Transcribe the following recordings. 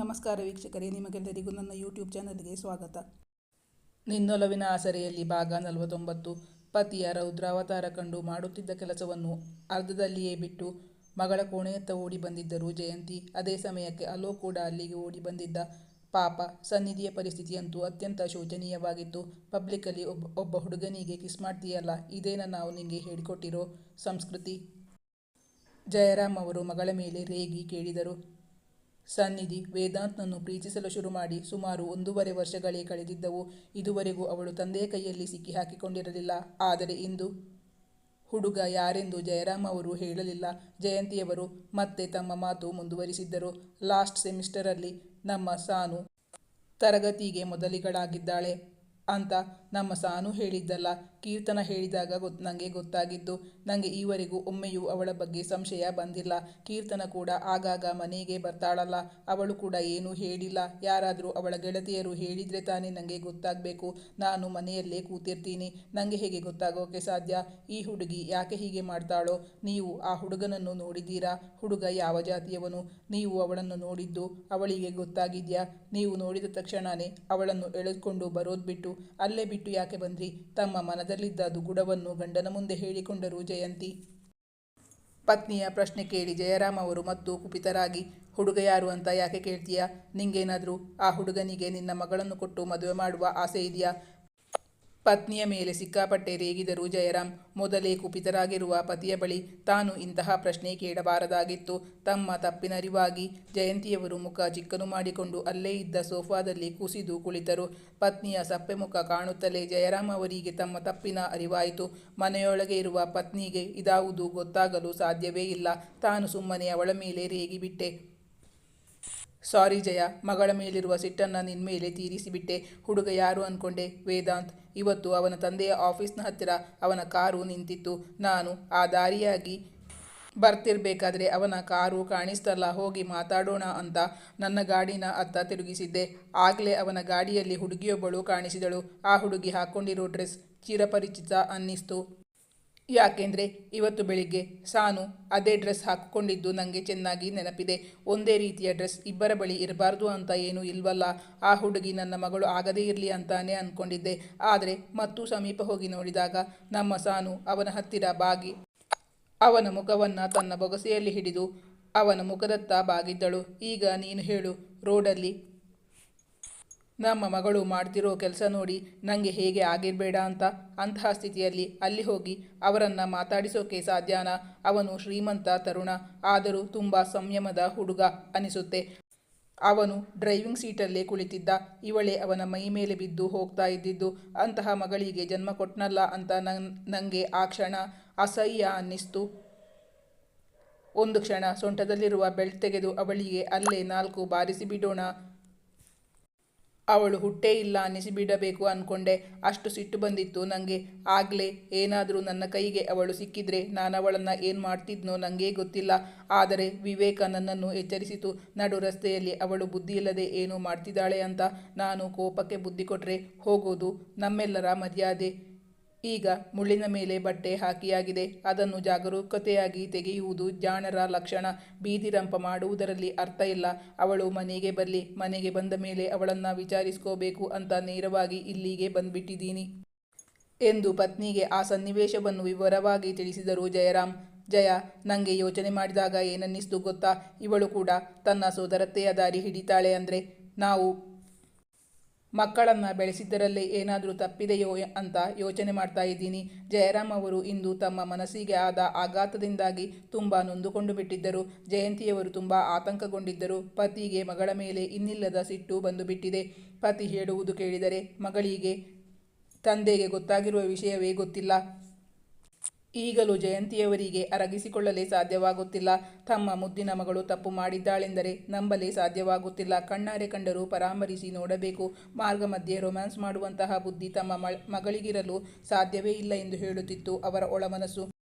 ನಮಸ್ಕಾರ ವೀಕ್ಷಕರೇ, ನಿಮಗೆಲ್ಲರಿಗೂ ನನ್ನ ಯೂಟ್ಯೂಬ್ ಚಾನಲ್ಗೆ ಸ್ವಾಗತ. ನಿನ್ನೊಲವಿನ ಆಸರೆಯಲ್ಲಿ ಭಾಗ ನಲವತ್ತೊಂಬತ್ತು, ಪತಿಯ ರೌದ್ರಾವತಾರ ಕಂಡು ಮಾಡುತ್ತಿದ್ದ ಕೆಲಸವನ್ನು ಅರ್ಧದಲ್ಲಿಯೇ ಬಿಟ್ಟು ಮಗಳ ಕೋಣೆಯತ್ತ ಓಡಿ ಬಂದಿದ್ದರು ಜಯಂತಿ. ಅದೇ ಸಮಯಕ್ಕೆ ಅಲೋಕ್ ಕೂಡ ಅಲ್ಲಿಗೆ ಓಡಿ ಬಂದಿದ್ದ ಪಾಪ ಸನ್ನಿಧಿಯ ಪರಿಸ್ಥಿತಿಯಂತೂ ಅತ್ಯಂತ ಶೋಚನೀಯವಾಗಿತ್ತು. ಪಬ್ಲಿಕ್ಕಲ್ಲಿ ಒಬ್ಬ ಒಬ್ಬ ಹುಡುಗನಿಗೆ ಕಿಸ್ ಮಾಡ್ತೀಯಲ್ಲ, ಇದೇನ ನಾವು ನಿಮಗೆ ಹೇಳಿಕೊಟ್ಟಿರೋ ಸಂಸ್ಕೃತಿ? ಜಯರಾಮ್ ಅವರು ಮಗಳ ಮೇಲೆ ರೇಗಿ ಕೇಳಿದರು. ಸನ್ನಿಧಿ ವೇದಾಂತ್ನನ್ನು ಪ್ರೀತಿಸಲು ಶುರು ಮಾಡಿ ಸುಮಾರು ಒಂದೂವರೆ ವರ್ಷಗಳೇ ಕಳೆದಿದ್ದವು. ಇದುವರೆಗೂ ಅವಳು ತಂದೆಯ ಕೈಯಲ್ಲಿ ಸಿಕ್ಕಿ ಹಾಕಿಕೊಂಡಿರಲಿಲ್ಲ. ಆದರೆ ಇಂದು ಹುಡುಗ ಯಾರೆಂದು ಜಯರಾಮ್ ಅವರು ಹೇಳಲಿಲ್ಲ. ಜಯಂತಿಯವರು ಮತ್ತೆ ತಮ್ಮ ಮಾತು ಮುಂದುವರಿಸಿದ್ದರು. ಲಾಸ್ಟ್ ಸೆಮಿಸ್ಟರಲ್ಲಿ ನಮ್ಮ ಸಾನು ತರಗತಿಗೆ ಮೊದಲಿಗಳಾಗಿದ್ದಾಳೆ. ಅಂತ ನಮ್ಮ ಸಾನು ಹೇಳಿದ್ದಲ್ಲ. ಕೀರ್ತನ ಹೇಳಿದಾಗ ಗೊತ್ ನನಗೆ ಗೊತ್ತಾಗಿದ್ದು ನನಗೆ ಈವರೆಗೂ ಒಮ್ಮೆಯೂ ಅವಳ ಬಗ್ಗೆ ಸಂಶಯ ಬಂದಿಲ್ಲ. ಕೀರ್ತನ ಕೂಡ ಆಗಾಗ ಮನೆಗೆ ಬರ್ತಾಳಲ್ಲ. ಅವಳು ಕೂಡ ಏನೂ ಹೇಳಿಲ್ಲ. ಯಾರಾದರೂ ಅವಳ ಗೆಳತಿಯರು ಹೇಳಿದರೆ ತಾನೇ ನನಗೆ ಗೊತ್ತಾಗಬೇಕು. ನಾನು ಮನೆಯಲ್ಲೇ ಕೂತಿರ್ತೀನಿ. ನನಗೆ ಹೇಗೆ ಗೊತ್ತಾಗೋಕೆ ಸಾಧ್ಯ? ಈ ಹುಡುಗಿ ಯಾಕೆ ಹೀಗೆ ಮಾಡ್ತಾಳೋ? ನೀವು ಆ ಹುಡುಗನನ್ನು ನೋಡಿದ್ದೀರಾ? ಹುಡುಗ ಯಾವ ಜಾತಿಯವನು? ನೀವು ಅವಳನ್ನು ನೋಡಿದ್ದು ಅವಳಿಗೆ ಗೊತ್ತಾಗಿದ್ಯಾ? ನೀವು ನೋಡಿದ ತಕ್ಷಣವೇ ಅವಳನ್ನು ಎಳೆದುಕೊಂಡು ಬರೋದು ಬಿಟ್ಟು ಅಲ್ಲೇ ಬಿಟ್ಟು ಯಾಕೆ ಬಂದ್ರಿ? ತಮ್ಮ ಮನದಲ್ಲಿದ್ದ ದುಗುಡವನ್ನು ಗಂಡನ ಮುಂದೆ ಹೇಳಿಕೊಂಡರು ಜಯಂತಿ. ಪತ್ನಿಯ ಪ್ರಶ್ನೆ ಕೇಳಿ ಜಯರಾಮ್ ಅವರು ಮತ್ತು ಕುಪಿತರಾಗಿ, ಹುಡುಗ ಯಾರು ಅಂತ ಯಾಕೆ ಕೇಳ್ತೀಯಾ? ನಿಂಗೇನಾದರೂ ಆ ಹುಡುಗನಿಗೆ ನಿನ್ನ ಮಗಳನ್ನು ಕೊಟ್ಟು ಮದುವೆ ಮಾಡುವ ಆಸೆ ಇದೆಯಾ? ಪತ್ನಿಯ ಮೇಲೆ ಸಿಕ್ಕಾಪಟ್ಟೆ ರೇಗಿದರು ಜಯರಾಮ್ ಮೊದಲೇ ಕುಪಿತರಾಗಿರುವ ಪತಿಯ ಬಳಿ ತಾನು ಇಂತಹ ಪ್ರಶ್ನೆ ಕೇಳಬಾರದಾಗಿತ್ತು. ತಮ್ಮ ತಪ್ಪಿನರಿವಾಗಿ ಜಯಂತಿಯವರು ಮುಖ ಚಿಕ್ಕನು ಮಾಡಿಕೊಂಡು ಅಲ್ಲೇ ಇದ್ದ ಸೋಫಾದಲ್ಲಿ ಕುಸಿದು ಕುಳಿತರು. ಪತ್ನಿಯ ಸಪ್ಪೆ ಮುಖ ಕಾಣುತ್ತಲೇ ಜಯರಾಮ್ ಅವರಿಗೆ ತಮ್ಮ ತಪ್ಪಿನ ಅರಿವಾಯಿತು. ಮನೆಯೊಳಗೆ ಇರುವ ಪತ್ನಿಗೆ ಇದಾವುದು ಗೊತ್ತಾಗಲು ಸಾಧ್ಯವೇ ಇಲ್ಲ. ತಾನು ಸುಮ್ಮನೆ ಅವಳ ಮೇಲೆ ರೇಗಿಬಿಟ್ಟೆ. ಸಾರಿ ಜಯ, ಮಗಳ ಮೇಲಿರುವ ಸಿಟ್ಟನ್ನು ನಿನ್ನ ಮೇಲೆ ತೀರಿಸಿಬಿಟ್ಟೆ. ಹುಡುಗ ಯಾರು ಅಂದ್ಕೊಂಡೆ ವೇದಾಂತ್. ಇವತ್ತು ಅವನ ತಂದೆಯ ಆಫೀಸ್ನ ಹತ್ತಿರ ಅವನ ಕಾರು ನಿಂತಿತ್ತು. ನಾನು ಆ ದಾರಿಯಾಗಿ ಬರ್ತಿರ್ಬೇಕಾದ್ರೆ ಅವನ ಕಾರು ಕಾಣಿಸ್ತಲ್ಲ, ಹೋಗಿ ಮಾತಾಡೋಣ ಅಂತ ನನ್ನ ಗಾಡಿನ ಅತ್ತ ತಿರುಗಿಸಿದ್ದೆ. ಆಗಲೇ ಅವನ ಗಾಡಿಯಲ್ಲಿ ಹುಡುಗಿಯೊಬ್ಬಳು ಕಾಣಿಸಿದಳು. ಆ ಹುಡುಗಿ ಹಾಕ್ಕೊಂಡಿರೋ ಡ್ರೆಸ್ ಚಿರಪರಿಚಿತ ಅನ್ನಿಸ್ತು. ಯಾಕೆಂದರೆ ಇವತ್ತು ಬೆಳಿಗ್ಗೆ ಸಾನು ಅದೇ ಡ್ರೆಸ್ ಹಾಕಿಕೊಂಡಿದ್ದು ನನಗೆ ಚೆನ್ನಾಗಿ ನೆನಪಿದೆ. ಒಂದೇ ರೀತಿಯ ಡ್ರೆಸ್ ಇಬ್ಬರ ಬಳಿ ಇರಬಾರ್ದು ಅಂತ ಏನೂ ಇಲ್ವಲ್ಲ. ಆ ಹುಡುಗಿ ನನ್ನ ಮಗಳು ಆಗದೇ ಇರಲಿ ಅಂತಾನೆ ಅಂದ್ಕೊಂಡಿದ್ದೆ ಆದರೆ ಮತ್ತೂ ಸಮೀಪ ಹೋಗಿ ನೋಡಿದಾಗ ನಮ್ಮ ಸಾನು ಅವನ ಹತ್ತಿರ ಬಾಗಿ, ಅವನ ಮುಖವನ್ನು ತನ್ನ ಬೊಗಸೆಯಲ್ಲಿ ಹಿಡಿದು ಅವನ ಮುಖದತ್ತ ಬಾಗಿದ್ದಳು. ಈಗ ನೀನು ಹೇಳು, ರೋಡಲ್ಲಿ ನಮ್ಮ ಮಗಳು ಮಾಡ್ತಿರೋ ಕೆಲಸ ನೋಡಿ ನನಗೆ ಹೇಗೆ ಆಗಿರಬೇಡ ಅಂತ. ಅಂತಹ ಸ್ಥಿತಿಯಲ್ಲಿ ಅಲ್ಲಿ ಹೋಗಿ ಅವರನ್ನು ಮಾತಾಡಿಸೋಕೆ ಸಾಧ್ಯನಾ? ಅವನು ಶ್ರೀಮಂತ ತರುಣ, ಆದರೂ ತುಂಬ ಸಂಯಮದ ಹುಡುಗ ಅನಿಸುತ್ತೆ. ಅವನು ಡ್ರೈವಿಂಗ್ ಸೀಟಲ್ಲೇ ಕುಳಿತಿದ್ದ. ಇವಳೇ ಅವನ ಮೈ ಮೇಲೆ ಬಿದ್ದು ಹೋಗ್ತಾ ಇದ್ದಿದ್ದು. ಅಂತಹ ಮಗಳಿಗೆ ಜನ್ಮ ಕೊಟ್ಟನಲ್ಲ ಅಂತ ನನ್ ನನಗೆ ಆ ಕ್ಷಣ ಅಸಹ್ಯ ಅನ್ನಿಸ್ತು. ಒಂದು ಕ್ಷಣ ಸೊಂಟದಲ್ಲಿರುವ ಬೆಲ್ಟ್ ತೆಗೆದು ಅವಳಿಗೆ ಅಲ್ಲೇ ನಾಲ್ಕು ಬಾರಿಸಿ ಬಿಡೋಣ. ಅವಳು ಹುಟ್ಟೇ ಇಲ್ಲ ಅನ್ನಿಸಿಬಿಡಬೇಕು ಅಂದ್ಕೊಂಡೆ ಅಷ್ಟು ಸಿಟ್ಟು ಬಂದಿತ್ತು. ನನಗೆ ಆಗಲೇ ಏನಾದರೂ ನನ್ನ ಕೈಗೆ ಅವಳು ಸಿಕ್ಕಿದ್ರೆ ನಾನು ಅವಳನ್ನು ಏನು ಮಾಡ್ತಿದ್ನೋ ನನಗೇ ಗೊತ್ತಿಲ್ಲ. ಆದರೆ ವಿವೇಕ ನನ್ನನ್ನು ಎಚ್ಚರಿಸಿತು. ನಡು ರಸ್ತೆಯಲ್ಲಿ ಅವಳು ಬುದ್ಧಿ ಇಲ್ಲದೆ ಏನು ಮಾಡ್ತಿದ್ದಾಳೆ ಅಂತ ನಾನು ಕೋಪಕ್ಕೆ ಬುದ್ಧಿ ಕೊಟ್ಟರೆ ಹೋಗೋದು ನಮ್ಮೆಲ್ಲರ ಮರ್ಯಾದೆ. ಈಗ ಮುಳ್ಳಿನ ಮೇಲೆ ಬಟ್ಟೆ ಹಾಕಿಯಾಗಿದೆ. ಅದನ್ನು ಜಾಗರೂಕತೆಯಾಗಿ ತೆಗೆಯುವುದು ಜಾಣರ ಲಕ್ಷಣ. ಬೀದಿರಂಪ ಮಾಡುವುದರಲ್ಲಿ ಅರ್ಥ ಇಲ್ಲ. ಅವಳು ಮನೆಗೆ ಬರಲಿ. ಮನೆಗೆ ಬಂದ ಮೇಲೆ ಅವಳನ್ನು ವಿಚಾರಿಸ್ಕೋಬೇಕು ಅಂತ ನೇರವಾಗಿ ಇಲ್ಲಿಗೆ ಬಂದ್ಬಿಟ್ಟಿದ್ದೀನಿ ಎಂದು ಪತ್ನಿಗೆ ಆ ಸನ್ನಿವೇಶವನ್ನು ವಿವರವಾಗಿ ತಿಳಿಸಿದರು ಜಯರಾಮ್. ಜಯ ನನಗೆ ಯೋಚನೆ ಮಾಡಿದಾಗ ಏನನ್ನಿಸ್ತು ಗೊತ್ತಾ? ಇವಳು ಕೂಡ ತನ್ನ ಸೋದರತ್ತೆಯ ದಾರಿ ಹಿಡಿತಾಳೆ ಅಂದರೆ? ನಾವು ಮಕ್ಕಳನ್ನು ಬೆಳೆಸಿದ್ದರಲ್ಲೇ ಏನಾದರೂ ತಪ್ಪಿದೆಯೋ ಅಂತ ಯೋಚನೆ ಮಾಡ್ತಾ ಇದ್ದೀನಿ. ಜಯರಾಮ್ ಅವರು ಇಂದು ತಮ್ಮ ಮನಸ್ಸಿಗೆ ಆದ ಆಘಾತದಿಂದಾಗಿ ತುಂಬ ನೊಂದುಕೊಂಡು ಬಿಟ್ಟಿದ್ದರು. ಜಯಂತಿಯವರು ತುಂಬ ಆತಂಕಗೊಂಡಿದ್ದರು. ಪತಿಗೆ ಮಗಳ ಮೇಲೆ ಇನ್ನಿಲ್ಲದ ಸಿಟ್ಟು ಬಂದು ಬಿಟ್ಟಿದೆ ಪತಿ ಹೇಳುವುದು ಕೇಳಿದರೆ, ಮಗಳಿಗೆ, ತಂದೆಗೆ ಗೊತ್ತಾಗಿರುವ ವಿಷಯವೇ ಗೊತ್ತಿಲ್ಲ. ಈಗಲೂ ಜಯಂತಿಯವರಿಗೆ ಅರಗಿಸಿಕೊಳ್ಳಲೇ ಸಾಧ್ಯವಾಗುತ್ತಿಲ್ಲ. ತಮ್ಮ ಮುದ್ದಿನ ಮಗಳು ತಪ್ಪು ಮಾಡಿದ್ದಾಳೆಂದರೆ ನಂಬಲೇ ಸಾಧ್ಯವಾಗುತ್ತಿಲ್ಲ. ಕಣ್ಣಾರೆ ಕಂಡರೂ ಪರಾಮರಿಸಿ ನೋಡಬೇಕು. ಮಾರ್ಗ ಮಧ್ಯೆ ರೊಮ್ಯಾನ್ಸ್ ಮಾಡುವಂತಹ ಬುದ್ಧಿ ತಮ್ಮ ಮಗಳಿಗಿರಲು ಸಾಧ್ಯವೇ ಇಲ್ಲ ಎಂದು ಹೇಳುತ್ತಿತ್ತು ಅವರ ಒಳಮನಸ್ಸು.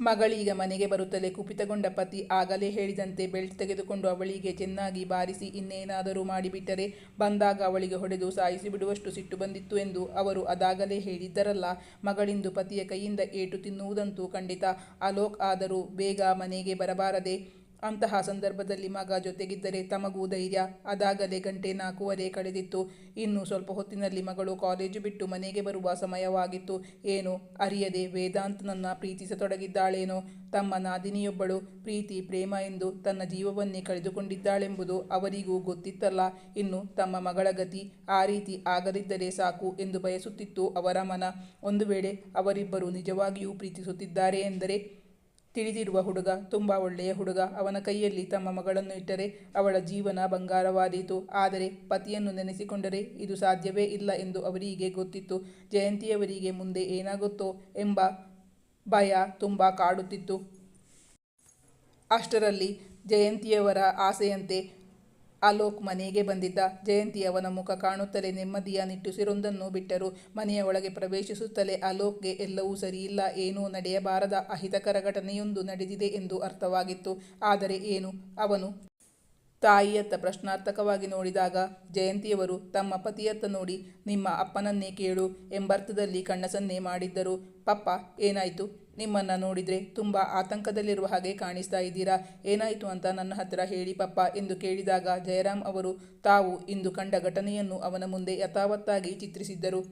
ಮಗಳೀಗ ಮನೆಗೆ ಬರುತ್ತಲೇ ಕುಪಿತಗೊಂಡ ಪತಿ ಆಗಲೇ ಹೇಳಿದಂತೆ ಬೆಲ್ಟ್ ತೆಗೆದುಕೊಂಡು ಅವಳಿಗೆ ಚೆನ್ನಾಗಿ ಬಾರಿಸಿ ಇನ್ನೇನಾದರೂ ಮಾಡಿಬಿಟ್ಟರೆ ಬಂದಾಗ ಅವಳಿಗೆ ಹೊಡೆದು ಸಾಯಿಸಿ ಬಿಡುವಷ್ಟು ಸಿಟ್ಟು ಬಂದಿತ್ತು ಎಂದು ಅವರು ಅದಾಗಲೇ ಹೇಳಿದ್ದರಲ್ಲ. ಮಗಳಿಂದು ಪತಿಯ ಕೈಯಿಂದ ಏಟು ತಿನ್ನುವುದಂತೂ ಖಂಡಿತ. ಅಲೋಕ್ ಆದರೂ ಬೇಗ ಮನೆಗೆ ಬರಬಾರದೆ ಅಂತಹ ಸಂದರ್ಭದಲ್ಲಿ ಮಗ ಜೊತೆಗಿದ್ದರೆ ತಮಗೂ ಧೈರ್ಯ. ಅದಾಗಲೇ ಗಂಟೆ ನಾಲ್ಕೂವರೆ ಕಳೆದಿತ್ತು. ಇನ್ನು ಸ್ವಲ್ಪ ಹೊತ್ತಿನಲ್ಲಿ ಮಗಳು ಕಾಲೇಜು ಬಿಟ್ಟು ಮನೆಗೆ ಬರುವ ಸಮಯವಾಗಿತ್ತು. ಏನು, ಅರಿಯದೆ ವೇದಾಂತ್ ನನ್ನ ಪ್ರೀತಿಸತೊಡಗಿದ್ದಾಳೇನೋ? ತಮ್ಮ ನಾದಿನಿಯೊಬ್ಬಳು ಪ್ರೀತಿ, ಪ್ರೇಮ ಎಂದು ತನ್ನ ಜೀವವನ್ನೇ ಕಳೆದುಕೊಂಡಿದ್ದಾಳೆಂಬುದು ಅವರಿಗೂ ಗೊತ್ತಿತ್ತಲ್ಲ. ಇನ್ನು ತಮ್ಮ ಮಗಳ ಗತಿ ಆ ರೀತಿ ಆಗದಿದ್ದರೆ ಸಾಕು ಎಂದು ಬಯಸುತ್ತಿತ್ತು ಅವರ ಮನ. ಒಂದು ವೇಳೆ ಅವರಿಬ್ಬರು ನಿಜವಾಗಿಯೂ ಪ್ರೀತಿಸುತ್ತಿದ್ದಾರೆ ಎಂದರೆ ತಿಳಿದಿರುವ ಹುಡುಗ, ತುಂಬ ಒಳ್ಳೆಯ ಹುಡುಗ. ಅವನ ಕೈಯಲ್ಲಿ ತಮ್ಮ ಮಗಳನ್ನು ಇಟ್ಟರೆ ಅವಳ ಜೀವನ ಬಂಗಾರವಾದೀತು. ಆದರೆ ಪತಿಯನ್ನು ನೆನೆಸಿಕೊಂಡರೆ ಇದು ಸಾಧ್ಯವೇ ಇಲ್ಲ ಎಂದು ಅವರಿಗೆ ಗೊತ್ತಿತ್ತು. ಜಯಂತಿಯವರಿಗೆ ಮುಂದೆ ಏನಾಗುತ್ತೋ ಎಂಬ ಭಯ ತುಂಬ ಕಾಡುತ್ತಿತ್ತು. ಅಷ್ಟರಲ್ಲಿ ಜಯಂತಿಯವರ ಆಸೆಯಂತೆ ಅಲೋಕ್ ಮನೆಗೆ ಬಂದಿದ್ದ. ಜಯಂತಿ ಅವನ ಮುಖ ಕಾಣುತ್ತಲೇ ನೆಮ್ಮದಿಯ ನಿಟ್ಟುಸಿರೊಂದನ್ನು ಬಿಟ್ಟರು. ಮನೆಯ ಒಳಗೆ ಪ್ರವೇಶಿಸುತ್ತಲೇ ಅಲೋಕ್ಗೆ ಎಲ್ಲವೂ ಸರಿಯಿಲ್ಲ. ಏನೂ ನಡೆಯಬಾರದ ಅಹಿತಕರ ಘಟನೆಯೊಂದು ನಡೆದಿದೆ ಎಂದು ಅರ್ಥವಾಗಿತ್ತು. ಆದರೆ ಏನು? ಅವನು ತಾಯಿಯತ್ತ ಪ್ರಶ್ನಾರ್ಥಕವಾಗಿ ನೋಡಿದಾಗ ಜಯಂತಿಯವರು ತಮ್ಮ ಪತಿಯತ್ತ ನೋಡಿ, ನಿಮ್ಮ ಅಪ್ಪನನ್ನೇ ಕೇಳು ಎಂಬರ್ಥದಲ್ಲಿ ಕಣ್ಣಸನ್ನೇ ಮಾಡಿದ್ದರು. ಪಪ್ಪ, ಏನಾಯಿತು? ನಿಮ್ಮನ್ನು ನೋಡಿದರೆ ತುಂಬ ಆತಂಕದಲ್ಲಿರುವ ಹಾಗೆ ಕಾಣಿಸ್ತಾ ಇದ್ದೀರಾ? ಏನಾಯಿತು ಅಂತ ನನ್ನ ಹತ್ತಿರ ಹೇಳಿ ಪಪ್ಪ ಎಂದು ಕೇಳಿದಾಗ ಜಯರಾಮ್ ಅವರು, ತಾವು ಇಂದು ಕಂಡ ಘಟನೆಯನ್ನು ಅವನ ಮುಂದೆ ಯಥಾವತ್ತಾಗಿ ಚಿತ್ರಿಸಿದ್ದರು.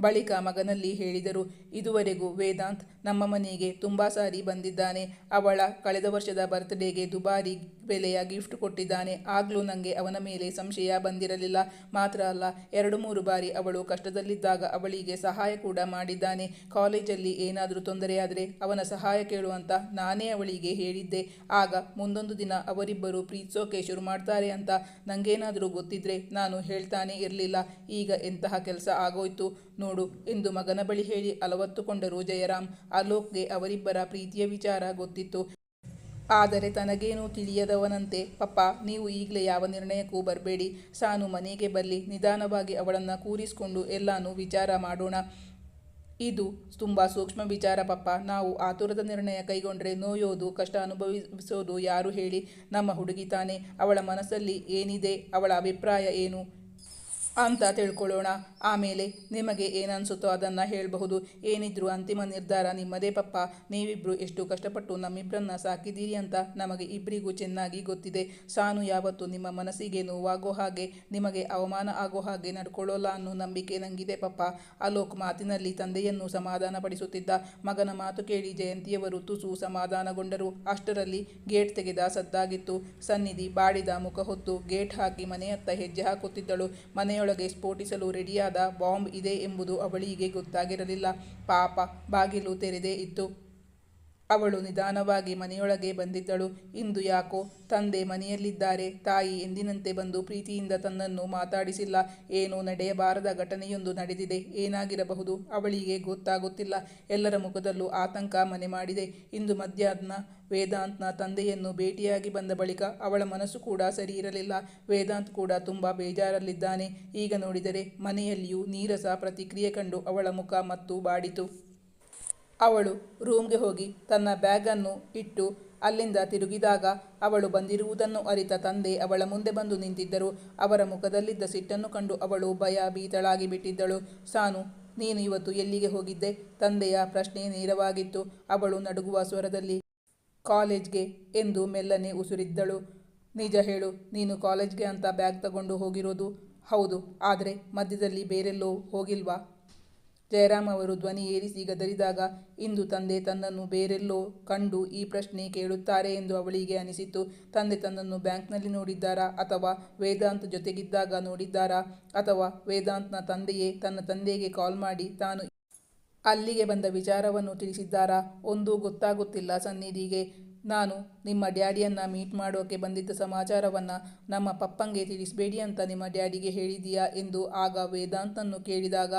ಬಳಿಕ ಮಗನಲ್ಲಿ ಹೇಳಿದರು, ಇದುವರೆಗೂ ವೇದಾಂತ್ ನಮ್ಮ ಮನೆಗೆ ತುಂಬ ಸಾರಿ ಬಂದಿದ್ದಾನೆ. ಅವಳ ಕಳೆದ ವರ್ಷದ ಬರ್ತ್ಡೇಗೆ ದುಬಾರಿ ಬೆಲೆಯ ಗಿಫ್ಟ್ ಕೊಟ್ಟಿದ್ದಾನೆ. ಆಗಲೂ ನನಗೆ ಅವನ ಮೇಲೆ ಸಂಶಯ ಬಂದಿರಲಿಲ್ಲ. ಮಾತ್ರ ಅಲ್ಲ, ಎರಡು ಮೂರು ಬಾರಿ ಅವಳು ಕಷ್ಟದಲ್ಲಿದ್ದಾಗ ಅವಳಿಗೆ ಸಹಾಯ ಕೂಡ ಮಾಡಿದ್ದಾನೆ. ಕಾಲೇಜಲ್ಲಿ ಏನಾದರೂ ತೊಂದರೆಯಾದರೆ ಅವನ ಸಹಾಯ ಕೇಳು ಅಂತ ನಾನೇ ಅವಳಿಗೆ ಹೇಳಿದ್ದೆ. ಆಗ ಮುಂದೊಂದು ದಿನ ಅವರಿಬ್ಬರು ಪ್ರೀತಿಸೋಕೆ ಶುರು ಮಾಡ್ತಾರೆ ಅಂತ ನನಗೇನಾದರೂ ಗೊತ್ತಿದ್ರೆ ನಾನು ಹೇಳ್ತಾನೆ ಇರಲಿಲ್ಲ. ಈಗ ಎಂತಹ ಕೆಲಸ ಆಗೋಯ್ತು ನೋಡು ಎಂದು ಮಗನ ಬಳಿ ಹೇಳಿ ಅಲವತ್ತುಕೊಂಡರು ಜಯರಾಮ್. ಅಲೋಕ್ಗೆ ಅವರಿಬ್ಬರ ಪ್ರೀತಿಯ ವಿಚಾರ ಗೊತ್ತಿತ್ತು. ಆದರೆ ತನಗೇನು ತಿಳಿಯದವನಂತೆ, ಪಪ್ಪ, ನೀವು ಈಗಲೇ ಯಾವ ನಿರ್ಣಯಕ್ಕೂ ಬರಬೇಡಿ. ಸಾನು ಮನೆಗೆ ಬರಲಿ. ನಿಧಾನವಾಗಿ ಅವಳನ್ನು ಕೂರಿಸಿಕೊಂಡು ಎಲ್ಲಾನು ವಿಚಾರ ಮಾಡೋಣ. ಇದು ತುಂಬ ಸೂಕ್ಷ್ಮ ವಿಚಾರ ಪಪ್ಪ. ನಾವು ಆತುರದ ನಿರ್ಣಯ ಕೈಗೊಂಡ್ರೆ ನೋಯೋದು, ಕಷ್ಟ ಅನುಭವಿಸೋದು ಯಾರು ಹೇಳಿ? ನಮ್ಮ ಹುಡುಗಿ ತಾನೆ. ಅವಳ ಮನಸ್ಸಲ್ಲಿ ಏನಿದೆ? ಅವಳ ಅಭಿಪ್ರಾಯ ಏನು? ಅಂತ ತಿಳ್ಕೊಳ್ಳೋಣ. ಆಮೇಲೆ ನಿಮಗೆ ಏನನ್ಸುತ್ತೋ ಅದನ್ನು ಹೇಳಬಹುದು. ಏನಿದ್ರು ಅಂತಿಮ ನಿರ್ಧಾರ ನಿಮ್ಮದೇ ಪಪ್ಪ. ನೀವಿಬ್ಬರು ಎಷ್ಟು ಕಷ್ಟಪಟ್ಟು ನಮ್ಮಿಬ್ಬರನ್ನ ಸಾಕಿದ್ದೀರಿ ಅಂತ ನಮಗೆ ಇಬ್ಬರಿಗೂ ಚೆನ್ನಾಗಿ ಗೊತ್ತಿದೆ. ಸಾನು ಯಾವತ್ತು ನಿಮ್ಮ ಮನಸ್ಸಿಗೆ ನೋವಾಗೋ ಹಾಗೆ, ನಿಮಗೆ ಅವಮಾನ ಆಗೋ ಹಾಗೆ ನಡ್ಕೊಳ್ಳೋಲ್ಲ ಅನ್ನೋ ನಂಬಿಕೆ ನನಗಿದೆ ಪಪ್ಪ. ಅಲೋಕ್ ಮಾತಿನಲ್ಲಿ ತಂದೆಯನ್ನು ಸಮಾಧಾನಪಡಿಸುತ್ತಿದ್ದ. ಮಗನ ಮಾತು ಕೇಳಿ ಜಯಂತಿಯವರು ತುಸು ಸಮಾಧಾನಗೊಂಡರು. ಅಷ್ಟರಲ್ಲಿ ಗೇಟ್ ತೆಗೆದ ಸದ್ದಾಗಿತ್ತು. ಸನ್ನಿಧಿ ಬಾಡಿದ ಮುಖ ಹೊತ್ತು ಗೇಟ್ ಹಾಕಿ ಮನೆಯತ್ತ ಹೆಜ್ಜೆ ಹಾಕುತ್ತಿದ್ದಳು. ಮನೆಯೊಳಗೆ ಸ್ಫೋಟಿಸಲು ರೆಡಿಯಾದ ಬಾಂಬ್ ಇದೆ ಎಂಬುದು ಅವಳಿಗೆ ಗೊತ್ತಾಗಿರಲಿಲ್ಲ. ಪಾಪ ಬಾಗಿಲು ತೆರೆದೇ ಇತ್ತು. ಅವಳು ನಿಧಾನವಾಗಿ ಮನೆಯೊಳಗೆ ಬಂದಿದ್ದಳು. ಇಂದು ಯಾಕೋ ತಂದೆ ಮನೆಯಲ್ಲಿದ್ದಾರೆ. ತಾಯಿ ಎಂದಿನಂತೆ ಬಂದು ಪ್ರೀತಿಯಿಂದ ತನ್ನನ್ನು ಮಾತಾಡಿಸಿಲ್ಲ. ಏನೋ ನಡೆಯಬಾರದ ಘಟನೆಯೊಂದು ನಡೆದಿದೆ. ಏನಾಗಿರಬಹುದು? ಅವಳಿಗೆ ಗೊತ್ತಾಗುತ್ತಿಲ್ಲ. ಎಲ್ಲರ ಮುಖದಲ್ಲೂ ಆತಂಕ ಮನೆ ಮಾಡಿದೆ. ಇಂದು ಮಧ್ಯಾಹ್ನ ವೇದಾಂತ್ನ ತಂದೆಯನ್ನು ಭೇಟಿಯಾಗಿ ಬಂದ ಬಳಿಕ ಅವಳ ಮನಸ್ಸು ಕೂಡ ಸರಿ ಇರಲಿಲ್ಲ. ವೇದಾಂತ್ ಕೂಡ ತುಂಬ ಬೇಜಾರಲ್ಲಿದ್ದಾನೆ. ಈಗ ನೋಡಿದರೆ ಮನೆಯಲ್ಲಿಯೂ ನೀರಸ ಪ್ರತಿಕ್ರಿಯೆ ಕಂಡು ಅವಳ ಮುಖ ಮತ್ತು ಬಾಡಿತು. ಅವಳು ರೂಮ್ಗೆ ಹೋಗಿ ತನ್ನ ಬ್ಯಾಗನ್ನು ಇಟ್ಟು ಅಲ್ಲಿಂದ ತಿರುಗಿದಾಗ ಅವಳು ಬಂದಿರುವುದನ್ನು ಅರಿತ ತಂದೆ ಅವಳ ಮುಂದೆ ಬಂದು ನಿಂತಿದ್ದರು. ಅವರ ಮುಖದಲ್ಲಿದ್ದ ಸಿಟ್ಟನ್ನು ಕಂಡು ಅವಳು ಭಯ ಭೀತಳಾಗಿ ಬಿಟ್ಟಿದ್ದಳು. ಸಾನು, ನೀನು ಇವತ್ತು ಎಲ್ಲಿಗೆ ಹೋಗಿದ್ದೆ? ತಂದೆಯ ಪ್ರಶ್ನೆ ನೇರವಾಗಿತ್ತು. ಅವಳು ನಡುಗುವ ಸ್ವರದಲ್ಲಿ, ಕಾಲೇಜ್ಗೆ, ಎಂದು ಮೆಲ್ಲನೆ ಉಸುರಿದ್ದಳು. ನಿಜ ಹೇಳು, ನೀನು ಕಾಲೇಜ್ಗೆ ಅಂತ ಬ್ಯಾಗ್ ತಗೊಂಡು ಹೋಗಿರೋದು? ಹೌದು, ಆದರೆ ಮಧ್ಯದಲ್ಲಿ ಬೇರೆಲ್ಲೋ ಹೋಗಿಲ್ವಾ? ಜಯರಾಮ್ ಅವರು ಧ್ವನಿ ಏರಿಸಿ ಗದರಿದಾಗ ಇಂದು ತಂದೆ ತನ್ನನ್ನು ಬೇರೆಲ್ಲೋ ಕಂಡು ಈ ಪ್ರಶ್ನೆ ಕೇಳುತ್ತಾರೆ ಎಂದು ಅವಳಿಗೆ ಅನಿಸಿತು ತಂದೆ ತನ್ನನ್ನು ಬ್ಯಾಂಕ್ನಲ್ಲಿ ನೋಡಿದ್ದಾರಾ ಅಥವಾ ವೇದಾಂತ್ ಜೊತೆಗಿದ್ದಾಗ ನೋಡಿದ್ದಾರಾ ಅಥವಾ ವೇದಾಂತ್ನ ತಂದೆಯೇ ತನ್ನ ತಂದೆಗೆ ಕಾಲ್ ಮಾಡಿ ತಾನು ಅಲ್ಲಿಗೆ ಬಂದ ವಿಚಾರವನ್ನು ತಿಳಿಸಿದ್ದಾರಾ? ಒಂದೂ ಗೊತ್ತಾಗುತ್ತಿಲ್ಲ ಸನ್ನಿಧಿಗೆ. ನಾನು ನಿಮ್ಮ ಡ್ಯಾಡಿಯನ್ನು ಮೀಟ್ ಮಾಡೋಕೆ ಬಂದಿದ್ದ ಸಮಾಚಾರವನ್ನು ನಮ್ಮ ಪಪ್ಪಂಗೆ ತಿಳಿಸಬೇಡಿ ಅಂತ ನಿಮ್ಮ ಡ್ಯಾಡಿಗೆ ಹೇಳಿದೀಯಾ ಎಂದು ಆಗ ವೇದಾಂತನ್ನು ಕೇಳಿದಾಗ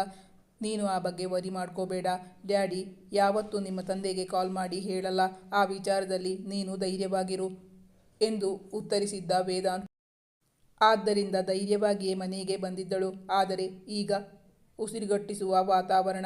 ನೀನು ಆ ಬಗ್ಗೆ ವರಿ ಮಾಡ್ಕೋಬೇಡ. ಡ್ಯಾಡಿ, ಯಾವತ್ತೂ ನಿಮ್ಮ ತಂದೆಗೆ ಕಾಲ್ ಮಾಡಿ ಹೇಳಲ್ಲ. ಆ ವಿಚಾರದಲ್ಲಿ ನೀನು ಧೈರ್ಯವಾಗಿರು ಎಂದು ಉತ್ತರಿಸಿದ್ದ ವೇದಾಂತ್. ಆದ್ದರಿಂದ ಧೈರ್ಯವಾಗಿಯೇ ಮನೆಗೆ ಬಂದಿದ್ದಳು. ಆದರೆ ಈಗ ಉಸಿರುಗಟ್ಟಿಸುವ ವಾತಾವರಣ.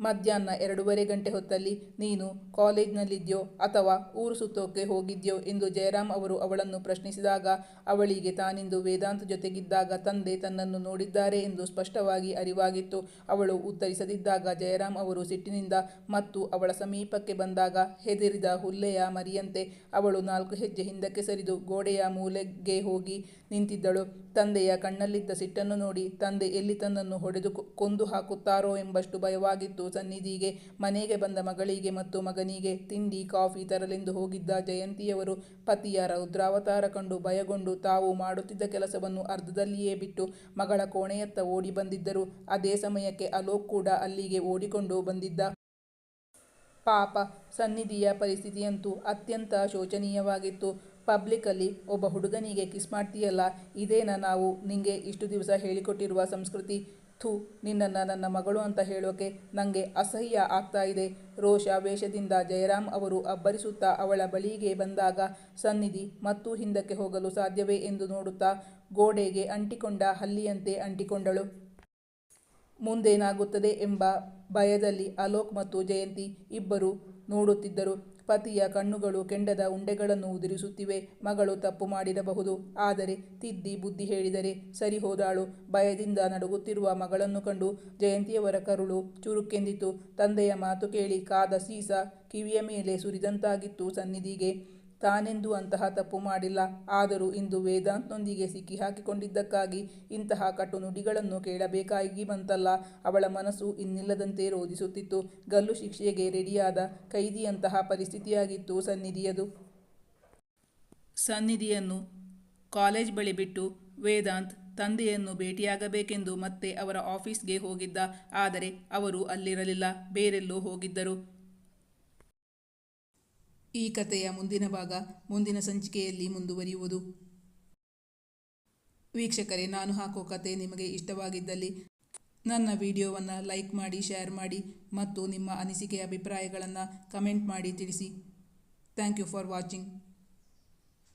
ಮಧ್ಯಾಹ್ನ ಎರಡೂವರೆ ಗಂಟೆ ಹೊತ್ತಲ್ಲಿ ನೀನು ಕಾಲೇಜ್ನಲ್ಲಿದ್ಯೋ ಅಥವಾ ಊರು ಸುತ್ತೋಕೆ ಹೋಗಿದ್ಯೋ ಎಂದು ಜಯರಾಮ್ ಅವರು ಅವಳನ್ನು ಪ್ರಶ್ನಿಸಿದಾಗ ಅವಳಿಗೆ ತಾನಿಂದು ವೇದಾಂತ ಜೊತೆಗಿದ್ದಾಗ ತಂದೆ ತನ್ನನ್ನು ನೋಡಿದ್ದಾರೆ ಎಂದು ಸ್ಪಷ್ಟವಾಗಿ ಅರಿವಾಗಿತ್ತು. ಅವಳು ಉತ್ತರಿಸದಿದ್ದಾಗ ಜಯರಾಮ್ ಅವರು ಸಿಟ್ಟಿನಿಂದ ಮತ್ತು ಅವಳ ಸಮೀಪಕ್ಕೆ ಬಂದಾಗ ಹೆದರಿದ ಹುಲ್ಲೆಯ ಮರಿಯಂತೆ ಅವಳು ನಾಲ್ಕು ಹೆಜ್ಜೆ ಹಿಂದಕ್ಕೆ ಸರಿದು ಗೋಡೆಯ ಮೂಲೆಗೆ ಹೋಗಿ ನಿಂತಿದ್ದಳು. ತಂದೆಯ ಕಣ್ಣಲ್ಲಿದ್ದ ಸಿಟ್ಟನ್ನು ನೋಡಿ ತಂದೆ ಎಲ್ಲಿ ತನ್ನನ್ನು ಹೊಡೆದು ಕೊಂದು ಹಾಕುತ್ತಾರೋ ಎಂಬಷ್ಟು ಭಯವಾಗಿತ್ತು. ಸನ್ನಿಧಿಗೆ, ಮನೆಗೆ ಬಂದ ಮಗಳಿಗೆ ಮತ್ತು ಮಗನಿಗೆ ತಿಂಡಿ, ಕಾಫಿ ತರಲೆಂದು ಹೋಗಿದ್ದ ಜಯಂತಿಯವರು ಪತಿಯ ರೌದ್ರಾವತಾರ ಕಂಡು ಭಯಗೊಂಡು ತಾವು ಮಾಡುತ್ತಿದ್ದ ಕೆಲಸವನ್ನು ಅರ್ಧದಲ್ಲಿಯೇ ಬಿಟ್ಟು ಮಗಳ ಕೋಣೆಯತ್ತ ಓಡಿ ಬಂದಿದ್ದರು. ಅದೇ ಸಮಯಕ್ಕೆ ಅಲೋಕ್ ಕೂಡ ಅಲ್ಲಿಗೆ ಓಡಿಕೊಂಡು ಬಂದಿದ್ದ. ಪಾಪ, ಸನ್ನಿಧಿಯ ಪರಿಸ್ಥಿತಿಯಂತೂ ಅತ್ಯಂತ ಶೋಚನೀಯವಾಗಿತ್ತು. ಪಬ್ಲಿಕ್ಕಲ್ಲಿ ಒಬ್ಬ ಹುಡುಗನಿಗೆ ಕಿಸ್ ಮಾಡ್ತೀಯಲ್ಲ, ಇದೇನಾ ನಾವು ನಿಂಗೆ ಇಷ್ಟು ದಿವಸ ಹೇಳಿಕೊಟ್ಟಿರುವ ಸಂಸ್ಕೃತಿ? ಥು ನಿನ್ನನ್ನು ನನ್ನ ಮಗಳು ಅಂತ ಹೇಳೋಕೆ ನನಗೆ ಅಸಹ್ಯ ಆಗ್ತಾ ಇದೆ. ರೋಷಾವೇಶದಿಂದ ಜಯರಾಮ್ ಅವರು ಅಬ್ಬರಿಸುತ್ತಾ ಅವಳ ಬಳಿಗೆ ಬಂದಾಗ, ಸನ್ನಿಧಿ, ಮತ್ತೂ ಹಿಂದಕ್ಕೆ ಹೋಗಲು ಸಾಧ್ಯವೇ ಎಂದು ನೋಡುತ್ತಾ ಗೋಡೆಗೆ ಅಂಟಿಕೊಂಡ ಹಲ್ಲಿಯಂತೆ ಅಂಟಿಕೊಂಡಳು. ಮುಂದೇನಾಗುತ್ತದೆ ಎಂಬ ಭಯದಲ್ಲಿ ಅಲೋಕ್ ಮತ್ತು ಜಯಂತಿ ಇಬ್ಬರು ನೋಡುತ್ತಿದ್ದರು. ಪತಿಯ ಕಣ್ಣುಗಳು ಕೆಂಡದ ಉಂಡೆಗಳನ್ನು ಉದುರಿಸುತ್ತಿವೆ. ಮಗಳು ತಪ್ಪು ಮಾಡಿರಬಹುದು. ಆದರೆ ತಿದ್ದಿ ಬುದ್ಧಿ ಹೇಳಿದರೆ ಸರಿ ಹೋದಾಳು. ಭಯದಿಂದ ನಡುಗುತ್ತಿರುವ ಮಗಳನ್ನು ಕಂಡು ಜಯಂತಿಯವರ ಕರುಳು ಚುರುಕೆಂದಿತು. ತಂದೆಯ ಮಾತು ಕೇಳಿ ಕಾದ ಸೀಸ ಕಿವಿಯ ಮೇಲೆ ಸುರಿದಂತಾಗಿತ್ತು ಸನ್ನಿಧಿಗೆ. ತಾನೆಂದೂ ಅಂತಹ ತಪ್ಪು ಮಾಡಿಲ್ಲ. ಆದರೂ ಇಂದು ವೇದಾಂತ್ನೊಂದಿಗೆ ಸಿಕ್ಕಿ ಹಾಕಿಕೊಂಡಿದ್ದಕ್ಕಾಗಿ ಇಂತಹ ಕಟು ನುಡಿಗಳನ್ನು ಕೇಳಬೇಕಾಗಿ ಬಂತಲ್ಲ. ಅವಳ ಮನಸ್ಸು ಇನ್ನಿಲ್ಲದಂತೆ ರೋಧಿಸುತ್ತಿತ್ತು. ಗಲ್ಲು ಶಿಕ್ಷೆಗೆ ರೆಡಿಯಾದ ಕೈದಿಯಂತಹ ಪರಿಸ್ಥಿತಿಯಾಗಿತ್ತು ಸನ್ನಿಧಿಯದು. ಸನ್ನಿಧಿಯನ್ನು ಕಾಲೇಜ್ ಬಳಿ ಬಿಟ್ಟು ವೇದಾಂತ್ ತಂದೆಯನ್ನು ಭೇಟಿಯಾಗಬೇಕೆಂದು ಮತ್ತೆ ಅವರ ಆಫೀಸ್ಗೆ ಹೋಗಿದ್ದ. ಆದರೆ ಅವರು ಅಲ್ಲಿರಲಿಲ್ಲ. ಬೇರೆಲ್ಲೋ ಹೋಗಿದ್ದರು. ಈ ಕಥೆಯ ಮುಂದಿನ ಭಾಗ ಮುಂದಿನ ಸಂಚಿಕೆಯಲ್ಲಿ ಮುಂದುವರಿಯುವುದು. ವೀಕ್ಷಕರೇ, ನಾನು ಹಾಕೋ ಕತೆ ನಿಮಗೆ ಇಷ್ಟವಾಗಿದ್ದಲ್ಲಿ ನನ್ನ ವಿಡಿಯೋವನ್ನು ಲೈಕ್ ಮಾಡಿ, ಶೇರ್ ಮಾಡಿ ಮತ್ತು ನಿಮ್ಮ ಅನಿಸಿಕೆ, ಅಭಿಪ್ರಾಯಗಳನ್ನು ಕಮೆಂಟ್ ಮಾಡಿ ತಿಳಿಸಿ. Thank you for watching.